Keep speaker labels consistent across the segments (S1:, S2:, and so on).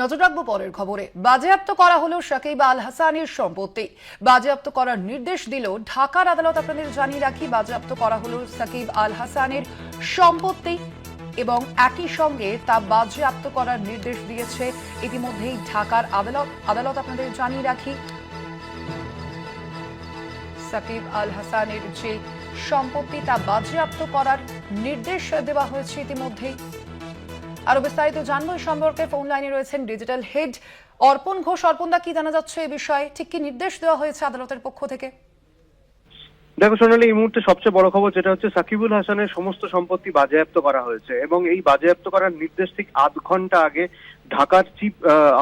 S1: নজর রাখব পরের খবরে, বাজেয়াপ্ত করা হলো সাকিব আল হাসানের সম্পত্তি। বাজেয়াপ্ত করার নির্দেশ দিল ঢাকার আদালত আপনাদের জানিয়ে রাখি, বাজেয়াপ্ত করা হলো সাকিব আল হাসানের সম্পত্তি এবং একই সঙ্গে তা বাজেয়াপ্ত করার নির্দেশ দিয়েছে। ইতিমধ্যেই ঢাকার আদালত আদালত আপনাদের জানিয়ে রাখি সাকিব আল হাসানের যে সম্পত্তি, তা বাজেয়াপ্ত করার নির্দেশ দেওয়া হয়েছে ইতিমধ্যেই। আরও বিস্তারিত জানব। এই সম্পর্কে ফোন লাইনে রয়েছেন ডিজিটাল হেড অর্পণ ঘোষ। অর্পণদা কি জানা যাচ্ছে এই বিষয়ে? ঠিক কি নির্দেশ দেওয়া হয়েছে আদালতের পক্ষ থেকে?
S2: দেখো সোনালি, এই মুহূর্তে সবচেয়ে বড় খবর যেটা হচ্ছে সাকিবুল হাসানের সমস্ত সম্পত্তি বাজেয়াপ্ত করা হয়েছে এবং এই বাজেয়াপ্ত করার নির্দেশ ঠিক আধ ঘণ্টা আগে ঢাকার চিফ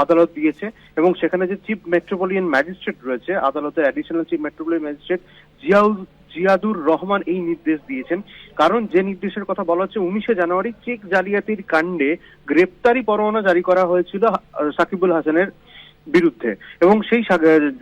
S2: আদালত দিয়েছে এবং সেখানে যে চিফ মেট্রোপলিয়ান ম্যাজিস্ট্রেট রয়েছে, আদালতের additional chief metropolitan magistrate Ziaul, Ziadur Rahman এই নির্দেশ দিয়েছেন। কারণ যে নির্দেশের কথা বলা হচ্ছে, উনিশে জানুয়ারি চেক জালিয়াতির কাণ্ডে গ্রেপ্তারি পরোয়ানা জারি করা হয়েছিল সাকিবুল হাসানের। বিরুদ্ধে। এবং সেই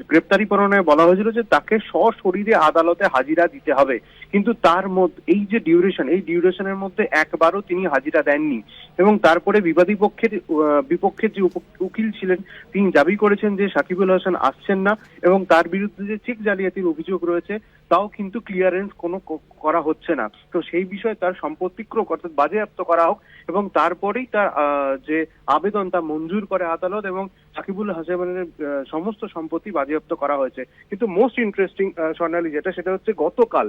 S2: গ্রেপ্তারি পরোয়ানায় বলা হয়েছিল যে তাকে সশরীরে আদালতে হাজিরা দিতে হবে। কিন্তু তার মধ্যে এই যে ডিউরেশন এই ডিউরেশনের মধ্যে একবারও তিনি হাজিরা দেননি। এবং তারপরে বিবাদী পক্ষের বিপক্ষের যে উকিল ছিলেন, তিনি দাবি করেছেন যে সাকিবুল হাসান আসছেন না এবং তার বিরুদ্ধে যে চেক জালিয়াতির অভিযোগ রয়েছে, তাও কিন্তু ক্লিয়ারেন্স কোনো করা হচ্ছে না। তো সেই বিষয়ে তার সম্পত্তি ক্রোক অর্থাৎ বাজেয়াপ্ত করা হোক এবং তারপরেই তার যে আবেদন তা মঞ্জুর করে আদালত এবং সাকিবুল হাসানের আহ, সমস্ত সম্পত্তি বাজেয়াপ্ত করা হয়েছে। কিন্তু মোস্ট ইন্টারেস্টিং স্বর্ণালী যেটা সেটা হচ্ছে গতকাল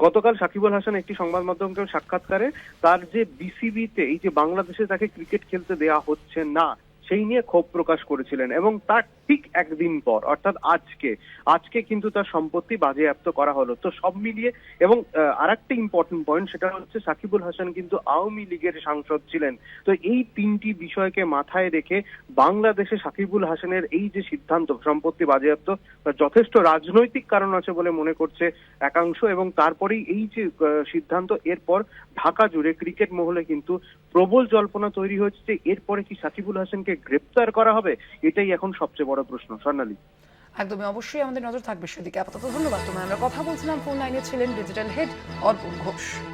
S2: গতকাল সাকিবুল হাসান একটি সংবাদ মাধ্যমকে সাক্ষাৎকারে তার যে বিসিবিতে এই যে বাংলাদেশে তাকে ক্রিকেট খেলতে দেয়া হচ্ছে না সেই নিয়ে ক্ষোভ প্রকাশ করেছিলেন এবং তার ঠিক একদিন পর, অর্থাৎ আজকে আজকে কিন্তু তার সম্পত্তি বাজেয়াপ্ত করা হলো। তো সব মিলিয়ে এবং আর একটা ইম্পর্টেন্ট পয়েন্ট সেটা হচ্ছে সাকিবুল হাসান কিন্তু আওয়ামী লীগের সাংসদ ছিলেন। তো এই তিনটি বিষয়কে মাথায় রেখে বাংলাদেশে সাকিবুল হাসানের এই যে সিদ্ধান্ত, সম্পত্তি বাজেয়াপ্ত যথেষ্ট রাজনৈতিক কারণ আছে বলে মনে করছে একাংশ এবং তারপরেই এই যে সিদ্ধান্ত, এরপর ঢাকা জুড়ে ক্রিকেট মহলে কিন্তু প্রবল জল্পনা তৈরি হয়েছে এরপরে কি সাকিবুল হাসানকে গ্রেপ্তার করা হবে, এটাই এখন সবচেয়ে বড় প্রশ্ন। স্বর্ণালী।
S1: একদমই অবশ্যই আমাদের নজর থাকবে সেদিকে। আপাতত ধন্যবাদ। তোমায় আমরা কথা বলছিলাম। ফোন লাইনে ছিলেন ডিজিটাল হেড অর্পণ ঘোষ।